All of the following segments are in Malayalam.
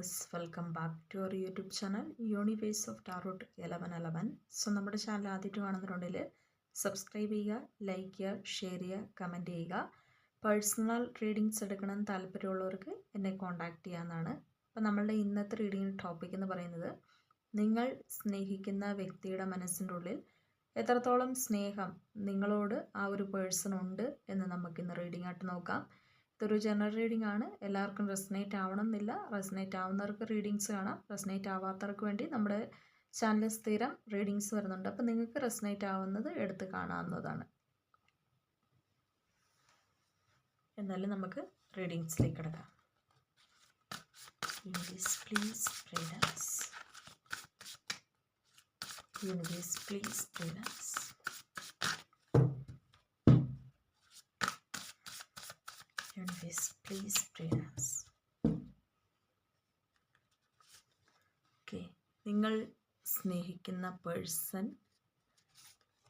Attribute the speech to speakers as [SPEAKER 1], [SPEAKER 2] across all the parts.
[SPEAKER 1] Viewers welcome back to our YouTube channel Universe of Tarot eleven eleven so നമ്മുടെ ചാനൽ ആദ്യമായിട്ട് കാണുന്നുണ്ടെങ്കിൽ സബ്സ്ക്രൈബ് ചെയ്യുക ലൈക്ക് ചെയ്യുക ഷെയർ ചെയ്യുക കമന്റ് ചെയ്യുക. പേഴ്സണൽ റീഡിങ്സ് എടുക്കണം താല്പര്യമുള്ളവർക്ക് എന്നെ കോൺടാക്റ്റ് ചെയ്യാമെന്നാണ് അപ്പോൾ നമ്മളുടെ ഇന്നത്തെ റീഡിങ് ടോപ്പിക് എന്ന് പറയുന്നത് നിങ്ങൾ സ്നേഹിക്കുന്ന വ്യക്തിയുടെ മനസ്സിന്റെ ഉള്ളിൽ എത്രത്തോളം സ്നേഹം നിങ്ങളോട് ആ ഒരു പേഴ്സൺ ഉണ്ട് എന്ന് നമുക്കിന്ന് റീഡിംഗ് ആയിട്ട് നോക്കാം. ഇതൊരു ജനറൽ റീഡിംഗ് ആണ്. എല്ലാവർക്കും റെസനേറ്റ് ആവണം എന്നില്ല റെസനേറ്റ് ആവുന്നവർക്ക് റീഡിങ്സ് കാണാം. റെസനേറ്റ് ആവാത്തവർക്ക് വേണ്ടി നമ്മുടെ ചാനലിൽ സ്ഥിരം റീഡിങ്സ് വരുന്നുണ്ട്. അപ്പോൾ നിങ്ങൾക്ക് റെസനേറ്റ് ആവുന്നത് എടുത്ത് കാണാവുന്നതാണ്. എന്നാലും നമുക്ക് റീഡിങ്സിലേക്ക് കിടക്കാം. യൂണിവേഴ്സ് പ്ലീസ് പ്രീഡൻസ് യൂണിവേഴ്സ് പ്ലീസ് പ്രീഡൻസ് universe please prayers. നിങ്ങൾ സ്നേഹിക്കുന്ന പേഴ്സൺ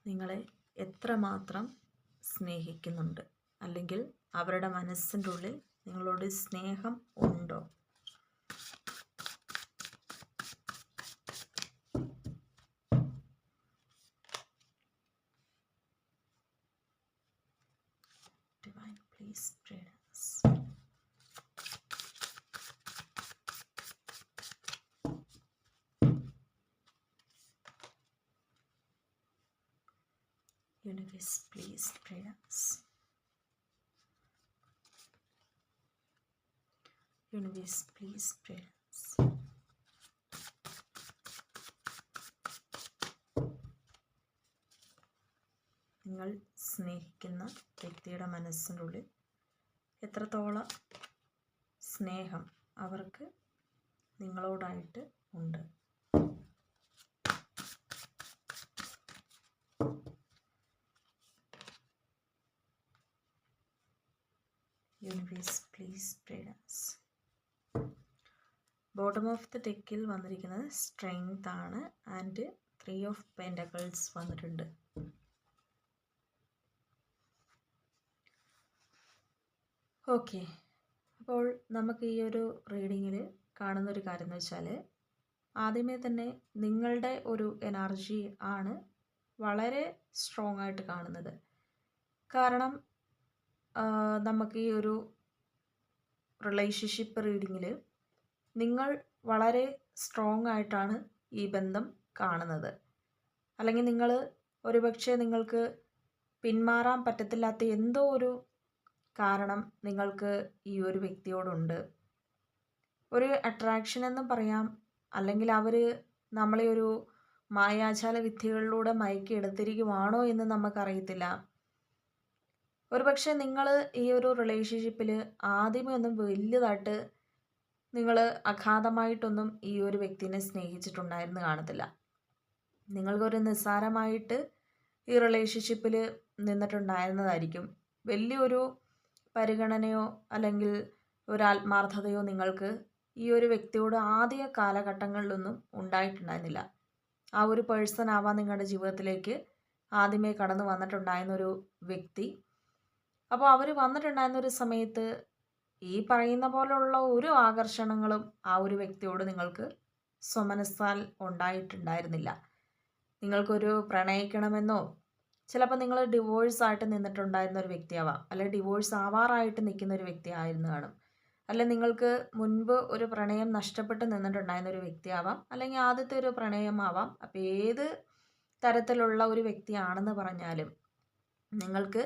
[SPEAKER 1] നിങ്ങളെ എത്രമാത്രം സ്നേഹിക്കുന്നുണ്ട്? അല്ലെങ്കിൽ അവരുടെ മനസ്സിന്റെ ഉള്ളിൽ നിങ്ങളോട് സ്നേഹം ഉണ്ടോ? Universe please pray us നിങ്ങൾ സ്നേഹിക്കുന്ന വ്യക്തിയുടെ മനസ്സിന്റെ എത്രത്തോളം സ്നേഹം അവർക്ക് നിങ്ങളോടായിട്ട് ഉണ്ട്? യൂണിവേഴ്സ് പ്ലീസ് പ്രേഡൻസ് ബോട്ടം ഓഫ് ദി ടെക്കിൽ വന്നിരിക്കുന്നത് സ്ട്രെങ്ത് ആണ്. ആൻഡ് ത്രീ ഓഫ് പെൻഡക്കിൾസ് വന്നിട്ടുണ്ട്. ഓക്കെ അപ്പോൾ നമുക്ക് ഈ ഒരു റീഡിങ്ങിൽ കാണുന്ന ഒരു കാര്യം എന്ന് വെച്ചാൽ ആദ്യമേ തന്നെ നിങ്ങളുടെ ഒരു എനർജി ആണ് വളരെ സ്ട്രോങ് ആയിട്ട് കാണുന്നത്. കാരണം നമുക്ക് ഈ ഒരു റിലേഷൻഷിപ്പ് റീഡിങ്ങിൽ നിങ്ങൾ വളരെ സ്ട്രോങ് ആയിട്ടാണ് ഈ ബന്ധം കാണുന്നത്. അല്ലെങ്കിൽ നിങ്ങൾ ഒരുപക്ഷെ നിങ്ങൾക്ക് പിന്മാറാൻ പറ്റത്തില്ലാത്ത എന്തോ ഒരു കാരണം നിങ്ങൾക്ക് ഈ ഒരു വ്യക്തിയോടുണ്ട്. ഒരു അട്രാക്ഷൻ എന്ന് പറയാം. അല്ലെങ്കിൽ അവർ നമ്മളെ ഒരു മായാജാല വിദ്യകളിലൂടെ മയക്കി എടുത്തിരിക്കുവാണോ എന്ന് നമുക്കറിയത്തില്ല. ഒരുപക്ഷെ നിങ്ങൾ ഈ ഒരു റിലേഷൻഷിപ്പിൽ ആദ്യമേ ഒന്നും വലിയതായിട്ട് നിങ്ങൾ അഗാധമായിട്ടൊന്നും ഈ ഒരു വ്യക്തിനെ സ്നേഹിച്ചിട്ടുണ്ടായിരുന്നു കാണത്തില്ല. നിങ്ങൾക്കൊരു നിസ്സാരമായിട്ട് ഈ റിലേഷൻഷിപ്പിൽ നിന്നിട്ടുണ്ടായിരുന്നതായിരിക്കും. വലിയൊരു പരിഗണനയോ അല്ലെങ്കിൽ ഒരു ആത്മാർത്ഥതയോ നിങ്ങൾക്ക് ഈ ഒരു വ്യക്തിയോട് ആദ്യ കാലഘട്ടങ്ങളിലൊന്നും ഉണ്ടായിട്ടുണ്ടായിരുന്നില്ല. ആ ഒരു പേഴ്സൺ ആവാൻ നിങ്ങളുടെ ജീവിതത്തിലേക്ക് ആദ്യമേ കടന്നു വന്നിട്ടുണ്ടായിരുന്നൊരു വ്യക്തി. അപ്പോൾ അവർ വന്നിട്ടുണ്ടായിരുന്ന ഒരു സമയത്ത് ഈ പറയുന്ന പോലെയുള്ള ഒരു ആകർഷണങ്ങളും ആ ഒരു വ്യക്തിയോട് നിങ്ങൾക്ക് സ്വമനസ്സാൽ ഉണ്ടായിട്ടുണ്ടായിരുന്നില്ല. നിങ്ങൾക്കൊരു പ്രണയിക്കണമെന്നോ ചിലപ്പോൾ നിങ്ങൾ ഡിവോഴ്സ് ആയിട്ട് നിന്നിട്ടുണ്ടായിരുന്ന ഒരു വ്യക്തിയാവാം അല്ലെ ഡിവോഴ്സ് ആവാറായിട്ട് നിൽക്കുന്ന ഒരു വ്യക്തി ആയിരുന്നു കാണും. അല്ലെ നിങ്ങൾക്ക് മുൻപ് ഒരു പ്രണയം നഷ്ടപ്പെട്ട് നിന്നിട്ടുണ്ടായിരുന്ന ഒരു വ്യക്തിയാവാം അല്ലെങ്കിൽ ആദ്യത്തെ ഒരു പ്രണയമാവാം. അപ്പോൾ ഏത് തരത്തിലുള്ള ഒരു വ്യക്തിയാണെന്ന് പറഞ്ഞാലും നിങ്ങൾക്ക്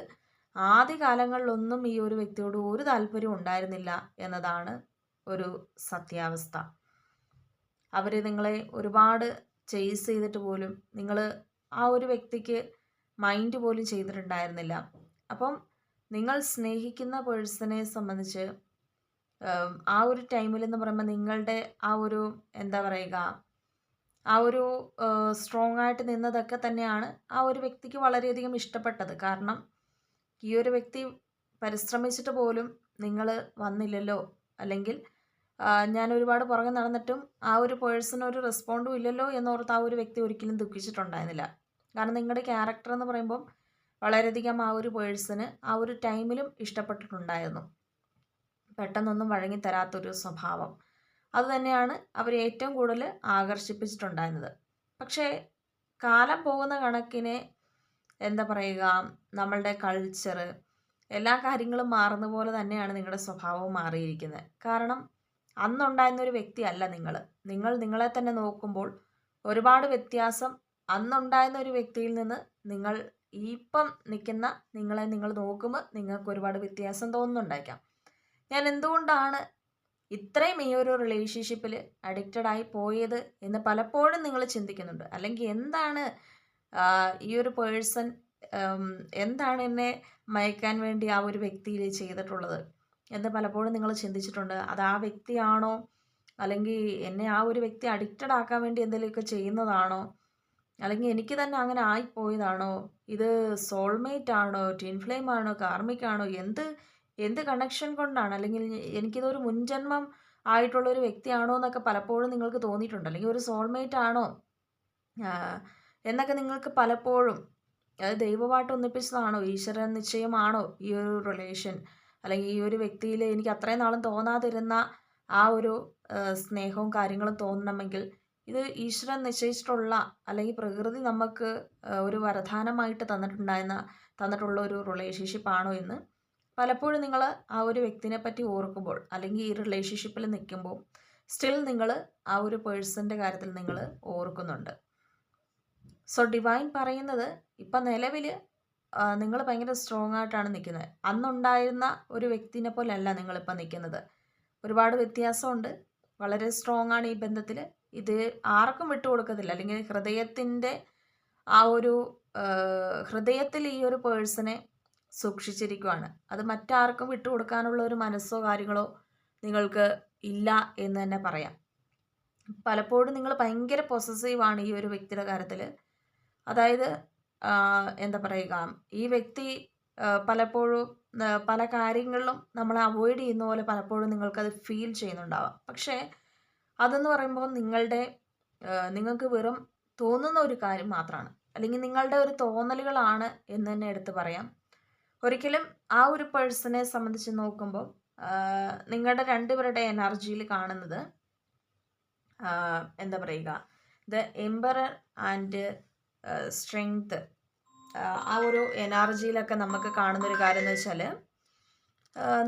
[SPEAKER 1] ആദ്യ കാലങ്ങളിലൊന്നും ഈ ഒരു വ്യക്തിയോട് ഒരു താല്പര്യം ഉണ്ടായിരുന്നില്ല എന്നതാണ് ഒരു സത്യാവസ്ഥ. അവർ നിങ്ങളെ ഒരുപാട് ചേസ് ചെയ്തിട്ട് പോലും നിങ്ങൾ ആ ഒരു വ്യക്തിക്ക് മൈൻഡ് പോലും ചെയ്തിട്ടുണ്ടായിരുന്നില്ല. അപ്പം നിങ്ങൾ സ്നേഹിക്കുന്ന പേഴ്സണെ സംബന്ധിച്ച് ആ ഒരു ടൈമിൽ എന്ന് പറയുമ്പോൾ നിങ്ങളുടെ ആ ഒരു എന്താ പറയുക ആ ഒരു സ്ട്രോങ് ആയിട്ട് നിന്നതൊക്കെ തന്നെയാണ് ആ ഒരു വ്യക്തിക്ക് വളരെയധികം ഇഷ്ടപ്പെട്ടത്. കാരണം ഈ ഒരു വ്യക്തി പരിശ്രമിച്ചിട്ട് പോലും നിങ്ങൾ വന്നില്ലല്ലോ? അല്ലെങ്കിൽ ഞാൻ ഒരുപാട് പുറകെ നടന്നിട്ടും ആ ഒരു പേഴ്സൺ ഒരു റെസ്പോണ്ടും ഇല്ലല്ലോ എന്നോർത്ത് ആ ഒരു വ്യക്തി ഒരിക്കലും ദുഃഖിച്ചിട്ടുണ്ടായിരുന്നില്ല. കാരണം നിങ്ങളുടെ ക്യാരക്ടർ എന്ന് പറയുമ്പം വളരെയധികം ആ ഒരു പേഴ്സണ് ആ ഒരു ടൈമിലും ഇഷ്ടപ്പെട്ടിട്ടുണ്ടായിരുന്നു. പെട്ടെന്നൊന്നും വഴങ്ങി തരാത്തൊരു സ്വഭാവം അതുതന്നെയാണ് അവരെ ഏറ്റവും കൂടുതൽ ആകർഷിപ്പിച്ചിട്ടുണ്ടായിരുന്നത്. പക്ഷേ കാലം പോകുന്ന കണക്കിന് എന്താ പറയുക നമ്മളുടെ കൾച്ചർ എല്ലാ കാര്യങ്ങളും മാറുന്ന പോലെ തന്നെയാണ് നിങ്ങളുടെ സ്വഭാവവും മാറിയിരിക്കുന്നത്. കാരണം അന്നുണ്ടായിരുന്ന ഒരു വ്യക്തിയല്ല നിങ്ങൾ നിങ്ങൾ നിങ്ങളെ തന്നെ നോക്കുമ്പോൾ ഒരുപാട് വ്യത്യാസം അന്നുണ്ടായിരുന്ന ഒരു വ്യക്തിയിൽ നിന്ന് നിങ്ങൾ ഇപ്പം നിൽക്കുന്ന നിങ്ങളെ നിങ്ങൾ നോക്കുമ്പോൾ നിങ്ങൾക്ക് ഒരുപാട് വ്യത്യാസം തോന്നുന്നുണ്ടായിരിക്കാം. ഞാൻ എന്തുകൊണ്ടാണ് ഇത്രയും ഈ ഒരു റിലേഷൻഷിപ്പിൽ അഡിക്റ്റഡായി പോയത് എന്ന് പലപ്പോഴും നിങ്ങൾ ചിന്തിക്കുന്നുണ്ട്. അല്ലെങ്കിൽ എന്താണ് ഈ ഒരു പേഴ്സൺ എന്താണ് എന്നെ മയക്കാൻ വേണ്ടി ആ ഒരു വ്യക്തിയിൽ ചെയ്തിട്ടുള്ളത്? എന്ന് പലപ്പോഴും നിങ്ങൾ ചിന്തിച്ചിട്ടുണ്ട്. അത് ആ വ്യക്തിയാണോ? അല്ലെങ്കിൽ എന്നെ ആ ഒരു വ്യക്തി അഡിക്റ്റഡ് ആക്കാൻ വേണ്ടി എന്തെങ്കിലുമൊക്കെ ചെയ്യുന്നതാണോ? അല്ലെങ്കിൽ എനിക്ക് തന്നെ അങ്ങനെ ആയിപ്പോയതാണോ? ഇത് സോൾമേറ്റ് ആണോ? ട്വിൻ ഫ്ലെയിം ആണോ? കാർമിക്കാണോ എന്ത് എന്ത് കണക്ഷൻ കൊണ്ടാണ്? അല്ലെങ്കിൽ എനിക്കിതൊരു മുൻജന്മം ആയിട്ടുള്ള ഒരു വ്യക്തിയാണോ എന്നൊക്കെ പലപ്പോഴും നിങ്ങൾക്ക് തോന്നിയിട്ടുണ്ട്. അല്ലെങ്കിൽ ഒരു സോൾമേറ്റ് ആണോ? എന്നൊക്കെ നിങ്ങൾക്ക് പലപ്പോഴും അത് ദൈവമായിട്ട് ഒന്നിപ്പിച്ചതാണോ? ഈശ്വര നിശ്ചയമാണോ ഈ ഒരു റിലേഷൻ അല്ലെങ്കിൽ ഈ ഒരു വ്യക്തിയിൽ എനിക്ക് അത്രയും നാളും തോന്നാതിരുന്ന ആ ഒരു സ്നേഹവും കാര്യങ്ങളും തോന്നണമെങ്കിൽ ഇത് ഈശ്വരൻ നിശ്ചയിച്ചിട്ടുള്ള അല്ലെങ്കിൽ പ്രകൃതി നമുക്ക് ഒരു വരദാനമായിട്ട് തന്നിട്ടുണ്ടായിരുന്ന തന്നിട്ടുള്ള ഒരു റിലേഷൻഷിപ്പ് ആണോ എന്ന് പലപ്പോഴും നിങ്ങൾ ആ ഒരു വ്യക്തിനെ പറ്റി ഓർക്കുമ്പോൾ അല്ലെങ്കിൽ ഈ റിലേഷൻഷിപ്പിൽ നിൽക്കുമ്പോൾ സ്റ്റിൽ നിങ്ങൾ ആ ഒരു പേഴ്സന്റെ കാര്യത്തിൽ നിങ്ങൾ ഓർക്കുന്നുണ്ട്. സോ ഡിവൈൻ പറയുന്നത് ഇപ്പം നിലവിൽ നിങ്ങൾ ഭയങ്കര സ്ട്രോങ് ആയിട്ടാണ് നിൽക്കുന്നത്. അന്നുണ്ടായിരുന്ന ഒരു വ്യക്തിനെ പോലെയല്ല നിങ്ങളിപ്പോൾ നിൽക്കുന്നത്. ഒരുപാട് വ്യത്യാസമുണ്ട്. വളരെ സ്ട്രോങ് ആണ് ഈ ബന്ധത്തിൽ ഇത് ആർക്കും വിട്ടുകൊടുക്കത്തില്ല അല്ലെങ്കിൽ ഹൃദയത്തിന്റെ ആ ഒരു ഹൃദയത്തിൽ ഈ ഒരു പേഴ്സണെ സൂക്ഷിച്ചിരിക്കുവാണ്. അത് മറ്റാർക്കും വിട്ടുകൊടുക്കാനുള്ള ഒരു മനസ്സോ കാര്യങ്ങളോ നിങ്ങൾക്ക് ഇല്ല എന്ന് തന്നെ പറയാം. പലപ്പോഴും നിങ്ങൾ ഭയങ്കര പൊസസീവാണ് ഈ ഒരു വ്യക്തിയുടെ കാര്യത്തിൽ അതായത് എന്താ പറയുക ഈ വ്യക്തി പലപ്പോഴും പല കാര്യങ്ങളിലും നമ്മൾ അവോയ്ഡ് ചെയ്യുന്ന പോലെ പലപ്പോഴും നിങ്ങൾക്കത് ഫീൽ ചെയ്യുന്നുണ്ടാവാം. പക്ഷേ അതെന്ന് പറയുമ്പോൾ നിങ്ങളുടെ നിങ്ങൾക്ക് വെറും തോന്നുന്ന ഒരു കാര്യം മാത്രമാണ്. അല്ലെങ്കിൽ നിങ്ങളുടെ ഒരു തോന്നലുകളാണ് എന്ന് തന്നെ എടുത്ത് പറയാം. ഒരിക്കലും ആ ഒരു പേഴ്സണെ സംബന്ധിച്ച് നോക്കുമ്പോൾ നിങ്ങളുടെ രണ്ടുപേരുടെ എനർജിയിൽ കാണുന്നത് എന്താ പറയുക ദ എംബറർ ആൻഡ് സ്ട്രെങ്ത് ആ ഒരു എനർജിയിലൊക്കെ നമുക്ക് കാണുന്നൊരു കാര്യം എന്ന് വെച്ചാൽ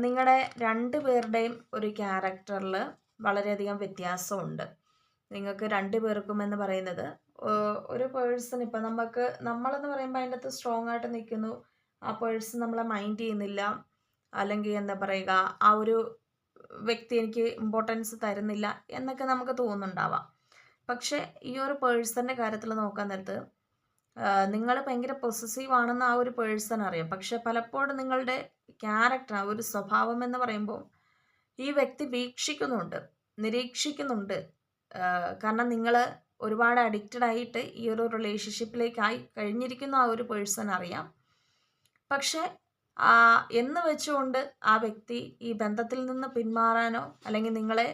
[SPEAKER 1] നിങ്ങളുടെ രണ്ട് പേരുടെയും ഒരു ക്യാരക്ടറിൽ വളരെയധികം വ്യത്യാസമുണ്ട്. നിങ്ങൾക്ക് രണ്ട് പേർക്കും എന്ന് പറയുന്നത് ഒരു പേഴ്സൺ ഇപ്പം നമുക്ക് നമ്മളെന്ന് പറയുമ്പോൾ അതിന്റെ അകത്ത് സ്ട്രോങ് ആയിട്ട് നിൽക്കുന്നു ആ പേഴ്സൺ നമ്മളെ മൈൻഡ് ചെയ്യുന്നില്ല അല്ലെങ്കിൽ എന്താ പറയുക ആ ഒരു വ്യക്തി എനിക്ക് ഇമ്പോർട്ടൻസ് തരുന്നില്ല എന്നൊക്കെ നമുക്ക് തോന്നുന്നുണ്ടാവാം. പക്ഷേ ഈ ഒരു പേഴ്സന്റെ കാര്യത്തിൽ നോക്കാൻ നേരത്ത് നിങ്ങൾ ഭയങ്കര പൊസസീവ് ആണെന്ന് ആ ഒരു പേഴ്സൺ അറിയാം. പക്ഷെ പലപ്പോഴും നിങ്ങളുടെ ക്യാരക്ടർ ആ ഒരു സ്വഭാവം എന്ന് പറയുമ്പോൾ ഈ വ്യക്തി വീക്ഷിക്കുന്നുണ്ട് നിരീക്ഷിക്കുന്നുണ്ട്. കാരണം നിങ്ങൾ ഒരുപാട് അഡിക്റ്റഡ് ആയിട്ട് ഈ ഒരു റിലേഷൻഷിപ്പിലേക്കായി കഴിഞ്ഞിരിക്കുന്ന ആ ഒരു പേഴ്സൺ അറിയാം. പക്ഷെ എന്ന് വെച്ചുകൊണ്ട് ആ വ്യക്തി ഈ ബന്ധത്തിൽ നിന്ന് പിന്മാറാനോ അല്ലെങ്കിൽ നിങ്ങളെ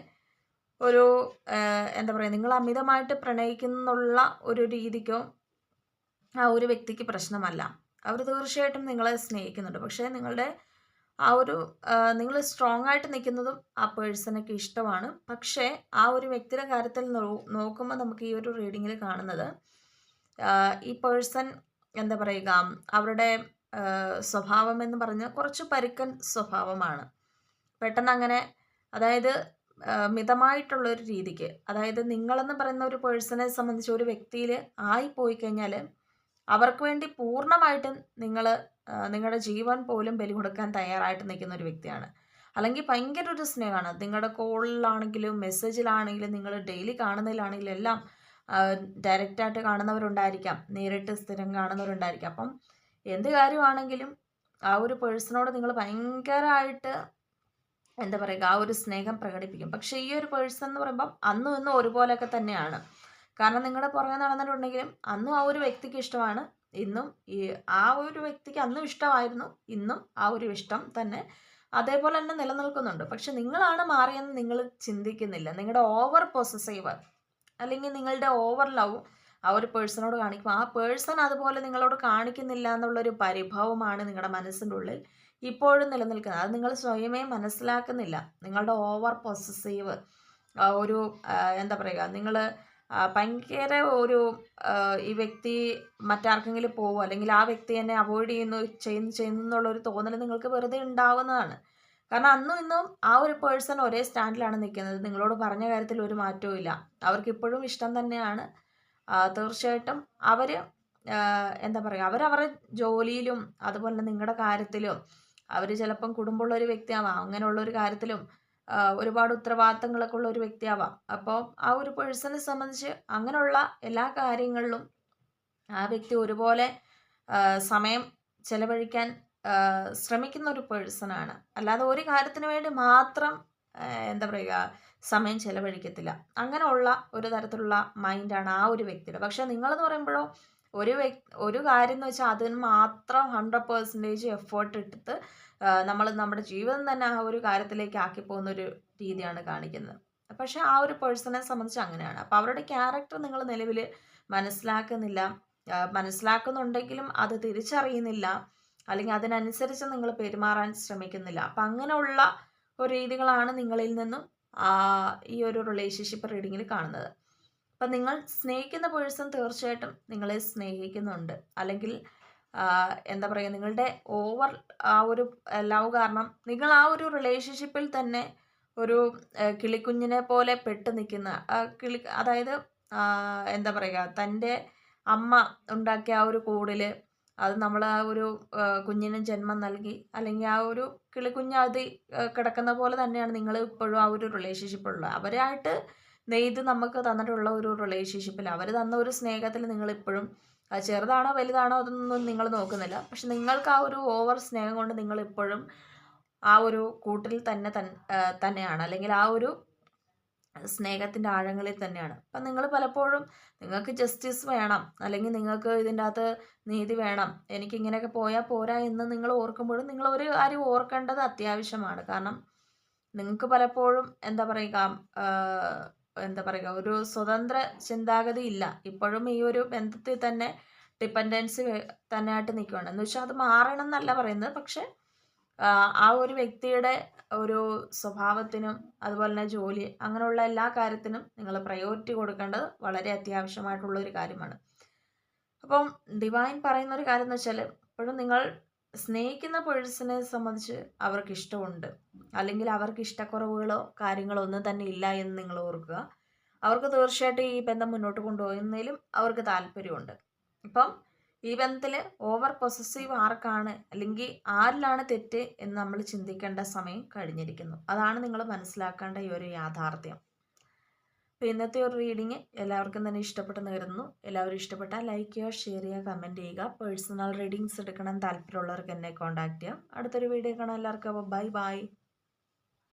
[SPEAKER 1] ഒരു എന്താ പറയുക നിങ്ങൾ അമിതമായിട്ട് പ്രണയിക്കുന്നുള്ള ഒരു രീതിക്കോ ആ ഒരു വ്യക്തിക്ക് പ്രശ്നമല്ല. അവർ തീർച്ചയായിട്ടും നിങ്ങളെ സ്നേഹിക്കുന്നുണ്ട്. പക്ഷേ നിങ്ങളുടെ ആ ഒരു നിങ്ങൾ സ്ട്രോങ് ആയിട്ട് നിൽക്കുന്നതും ആ പേഴ്സണൊക്കെ ഇഷ്ടമാണ്. പക്ഷേ ആ ഒരു വ്യക്തിയുടെ കാര്യത്തിൽ നോക്കുമ്പോൾ നമുക്ക് ഈ ഒരു റീഡിങ്ങിൽ കാണുന്നത് ഈ പേഴ്സൺ എന്താ പറയുക അവരുടെ സ്വഭാവം എന്ന് പറഞ്ഞാൽ കുറച്ച് പരുക്കൻ സ്വഭാവമാണ്. പെട്ടെന്ന് അങ്ങനെ അതായത് മിതമായിട്ടുള്ള ഒരു രീതിക്ക് അതായത് നിങ്ങളെന്ന് പറയുന്ന ഒരു പേഴ്സണെ സംബന്ധിച്ച് ഒരു വ്യക്തിയിൽ ആയിപ്പോയി കഴിഞ്ഞാൽ അവർക്ക് വേണ്ടി പൂർണമായിട്ടും നിങ്ങൾ നിങ്ങളുടെ ജീവൻ പോലും ബലി കൊടുക്കാൻ തയ്യാറായിട്ട് നിൽക്കുന്ന ഒരു വ്യക്തിയാണ്. അല്ലെങ്കിൽ ഭയങ്കര ഒരു സ്നേഹമാണ്. നിങ്ങളുടെ കോളിലാണെങ്കിലും മെസ്സേജിലാണെങ്കിലും നിങ്ങൾ ഡെയിലി കാണുന്നതിലാണെങ്കിലും എല്ലാം ഡയറക്റ്റായിട്ട് കാണുന്നവരുണ്ടായിരിക്കാം. നേരിട്ട് സ്ഥിരം കാണുന്നവരുണ്ടായിരിക്കാം. അപ്പം എന്ത് കാര്യമാണെങ്കിലും ആ ഒരു പേഴ്സണോട് നിങ്ങൾ ഭയങ്കരമായിട്ട് എന്താ പറയുക ആ ഒരു സ്നേഹം പ്രകടിപ്പിക്കും. പക്ഷേ ഈ ഒരു പേഴ്സൺ എന്ന് പറയുമ്പം അന്നും ഇന്നും ഒരുപോലെയൊക്കെ തന്നെയാണ്. കാരണം നിങ്ങളുടെ പുറകെ നടന്നിട്ടുണ്ടെങ്കിലും അന്നും ആ ഒരു വ്യക്തിക്ക് ഇഷ്ടമാണ്. ഇന്നും ഈ ആ ഒരു വ്യക്തിക്ക് അന്നും ഇഷ്ടമായിരുന്നു. ഇന്നും ആ ഒരു ഇഷ്ടം തന്നെ അതേപോലെ തന്നെ നിലനിൽക്കുന്നുണ്ട്. പക്ഷെ നിങ്ങളാണ് മാറിയെന്ന് നിങ്ങൾ ചിന്തിക്കുന്നില്ല. നിങ്ങളുടെ ഓവർ പൊസസീവ് അല്ലെങ്കിൽ നിങ്ങളുടെ ഓവർ ലവ് ആ ഒരു പേഴ്സണോട് കാണിക്കും. ആ പേഴ്സൺ അതുപോലെ നിങ്ങളോട് കാണിക്കുന്നില്ല എന്നുള്ളൊരു പരിഭവമാണ് നിങ്ങളുടെ മനസ്സിന്റെ ഉള്ളിൽ ഇപ്പോഴും നിലനിൽക്കുന്നത്. അത് നിങ്ങൾ സ്വയമേ മനസ്സിലാക്കുന്നില്ല. നിങ്ങളുടെ ഓവർ പൊസസീവ് ഒരു എന്താ പറയുക നിങ്ങൾ ഭയങ്കര ഒരു ഈ വ്യക്തി മറ്റാർക്കെങ്കിലും പോവോ? അല്ലെങ്കിൽ ആ വ്യക്തി എന്നെ അവോയ്ഡ് ചെയ്യുന്നു ചെയ്യുന്നു ചെയ്യുന്നു എന്നുള്ളൊരു തോന്നൽ നിങ്ങൾക്ക് വെറുതെ ഉണ്ടാവുന്നതാണ്. കാരണം അന്നും ഇന്നും ആ ഒരു പേഴ്സൺ ഒരേ സ്റ്റാൻഡിലാണ് നിൽക്കുന്നത്. നിങ്ങളോട് പറഞ്ഞ കാര്യത്തിൽ ഒരു മാറ്റവും ഇല്ല. അവർക്ക് ഇപ്പോഴും ഇഷ്ടം തന്നെയാണ്. തീർച്ചയായിട്ടും അവർ എന്താ പറയുക അവരവരുടെ ജോലിയിലും അതുപോലെ നിങ്ങളുടെ കാര്യത്തിലും അവർ ചിലപ്പം കുടുംബമുള്ള ഒരു വ്യക്തിയാവാം അങ്ങനെയുള്ള ഒരു കാര്യത്തിലും ഒരുപാട് ഉത്തരവാദിത്തങ്ങളൊക്കെ ഉള്ള ഒരു വ്യക്തിയാവാം. അപ്പോൾ ആ ഒരു പേഴ്സണെ സംബന്ധിച്ച് അങ്ങനെയുള്ള എല്ലാ കാര്യങ്ങളിലും ആ വ്യക്തി ഒരുപോലെ സമയം ചെലവഴിക്കാൻ ശ്രമിക്കുന്ന ഒരു പേഴ്സണാണ് അല്ലാതെ ഒരു കാര്യത്തിന് വേണ്ടി മാത്രം എന്താ പറയുക സമയം ചെലവഴിക്കത്തില്ല. അങ്ങനെയുള്ള ഒരു തരത്തിലുള്ള മൈൻഡാണ് ആ ഒരു വ്യക്തിയുടെ. പക്ഷേ നിങ്ങളെന്ന് പറയുമ്പോഴോ ഒരു വ്യക്തി ഒരു കാര്യം എന്ന് വെച്ചാൽ അതിന് മാത്രം ഹൺഡ്രഡ് പേഴ്സന്റേജ് എഫേർട്ട് എടുത്ത് നമ്മൾ നമ്മുടെ ജീവിതം തന്നെ ആ ഒരു കാര്യത്തിലേക്ക് ആക്കി പോകുന്ന ഒരു രീതിയാണ് കാണിക്കുന്നത്. പക്ഷെ ആ ഒരു പേഴ്സണെ സംബന്ധിച്ച് അങ്ങനെയാണ്. അപ്പോൾ അവരുടെ ക്യാരക്ടർ നിങ്ങൾ നിലവിൽ മനസ്സിലാക്കുന്നില്ല. മനസ്സിലാക്കുന്നുണ്ടെങ്കിലും അത് തിരിച്ചറിയുന്നില്ല. അല്ലെങ്കിൽ അതിനനുസരിച്ച് നിങ്ങൾ പെരുമാറാൻ ശ്രമിക്കുന്നില്ല. അപ്പം അങ്ങനെയുള്ള ഒരു രീതികളാണ് നിങ്ങളിൽ നിന്നും ഈ ഒരു റിലേഷൻഷിപ്പ് റീഡിങ്ങിൽ കാണുന്നത്. അപ്പം നിങ്ങൾ സ്നേഹിക്കുന്ന പേഴ്സൺ തീർച്ചയായിട്ടും നിങ്ങളെ സ്നേഹിക്കുന്നുണ്ട്. അല്ലെങ്കിൽ എന്താ പറയുക നിങ്ങളുടെ ഓവർ ആ ഒരു ലവ് കാരണം നിങ്ങൾ ആ ഒരു റിലേഷൻഷിപ്പിൽ തന്നെ ഒരു കിളിക്കുഞ്ഞിനെ പോലെ പെട്ട് നിൽക്കുന്ന കിളി അതായത് എന്താ പറയുക തന്റെ അമ്മ ഉണ്ടാക്കിയ ആ ഒരു കൂടിൽ അത് നമ്മൾ ആ ഒരു കുഞ്ഞിന് ജന്മം നൽകി അല്ലെങ്കിൽ ആ ഒരു കിളിക്കുഞ്ഞ് അത് കിടക്കുന്ന പോലെ തന്നെയാണ് നിങ്ങൾ ഇപ്പോഴും ആ ഒരു റിലേഷൻഷിപ്പുള്ളത് അവരായിട്ട് നെയ്ത് നമുക്ക് തന്നിട്ടുള്ള ഒരു റിലേഷൻഷിപ്പിൽ അവർ തന്ന ഒരു സ്നേഹത്തിൽ നിങ്ങൾ ഇപ്പോഴും അത് ചെറുതാണോ വലുതാണോ അതൊന്നും നിങ്ങൾ നോക്കുന്നില്ല. പക്ഷെ നിങ്ങൾക്ക് ആ ഒരു ഓവർ സ്നേഹം കൊണ്ട് നിങ്ങൾ ഇപ്പോഴും ആ ഒരു കൂട്ടിൽ തന്നെ തന്നെയാണ്. അല്ലെങ്കിൽ ആ ഒരു സ്നേഹത്തിന്റെ ആഴങ്ങളിൽ തന്നെയാണ്. അപ്പം നിങ്ങൾ പലപ്പോഴും നിങ്ങൾക്ക് ജസ്റ്റിസ് വേണം. അല്ലെങ്കിൽ നിങ്ങൾക്ക് ഇതിന്റെ അകത്ത് നീതി വേണം. എനിക്ക് ഇങ്ങനെയൊക്കെ പോയാൽ പോരാ എന്ന് നിങ്ങൾ ഓർക്കുമ്പോഴും നിങ്ങൾ ഒരു കാര്യം ഓർക്കേണ്ടത് അത്യാവശ്യമാണ്. കാരണം നിങ്ങൾക്ക് പലപ്പോഴും എന്താ പറയുക എന്താ പറയുക ഒരു സ്വതന്ത്ര ചിന്താഗതി ഇല്ല. ഇപ്പോഴും ഈ ഒരു ബന്ധത്തിൽ തന്നെ ഡിപ്പെൻഡൻസി തന്നെയായിട്ട് നിൽക്കുകയാണ്. എന്ന് വെച്ചാൽ അത് മാറണം എന്നല്ല പറയുന്നത്. പക്ഷെ ആ, ഒരു വ്യക്തിയുടെ ഒരു സ്വഭാവത്തിനും അതുപോലെ തന്നെ ജോലി അങ്ങനെയുള്ള എല്ലാ കാര്യത്തിനും നിങ്ങൾ പ്രയോറിറ്റി കൊടുക്കേണ്ടത് വളരെ അത്യാവശ്യമായിട്ടുള്ള ഒരു കാര്യമാണ്. അപ്പം ഡിവൈൻ പറയുന്ന ഒരു കാര്യം എന്ന് വെച്ചാൽ ഇപ്പോഴും നിങ്ങൾ സ്നേഹിക്കുന്ന പേഴ്സണെ സംബന്ധിച്ച് അവർക്ക് ഇഷ്ടമുണ്ട് അല്ലെങ്കിൽ അവർക്ക് ഇഷ്ടക്കുറവുകളോ കാര്യങ്ങളോ ഒന്നും തന്നെ ഇല്ല എന്ന് നിങ്ങൾ ഓർക്കുക. അവർക്ക് തീർച്ചയായിട്ടും ഈ ബന്ധം മുന്നോട്ട് കൊണ്ടുപോകുന്നതിലും അവർക്ക് താല്പര്യമുണ്ട്. ഇപ്പം ഈ ബന്ധത്തിൽ ഓവർ പൊസസീവ് ആർക്കാണ് അല്ലെങ്കിൽ ആരിലാണ് തെറ്റ് എന്ന് നമ്മൾ ചിന്തിക്കേണ്ട സമയം കഴിഞ്ഞിരിക്കുന്നു. അതാണ് നിങ്ങൾ മനസ്സിലാക്കേണ്ട ഈ ഒരു യാഥാർത്ഥ്യം. അപ്പോൾ ഇന്നത്തെ ഒരു റീഡിങ് എല്ലാവർക്കും തന്നെ ഇഷ്ടപ്പെട്ടെന്ന് കരുതുന്നു. എല്ലാവരും ഇഷ്ടപ്പെട്ടാൽ ലൈക്ക് ചെയ്യുക ഷെയർ ചെയ്യുക കമന്റ് ചെയ്യുക. പേഴ്സണൽ റീഡിങ്സ് എടുക്കണം താല്പര്യമുള്ളവർക്ക് എന്നെ കോൺടാക്റ്റ് ചെയ്യാം. അടുത്തൊരു വീഡിയോ കാണാം. എല്ലാവർക്കും അപ്പോൾ ബൈ ബൈ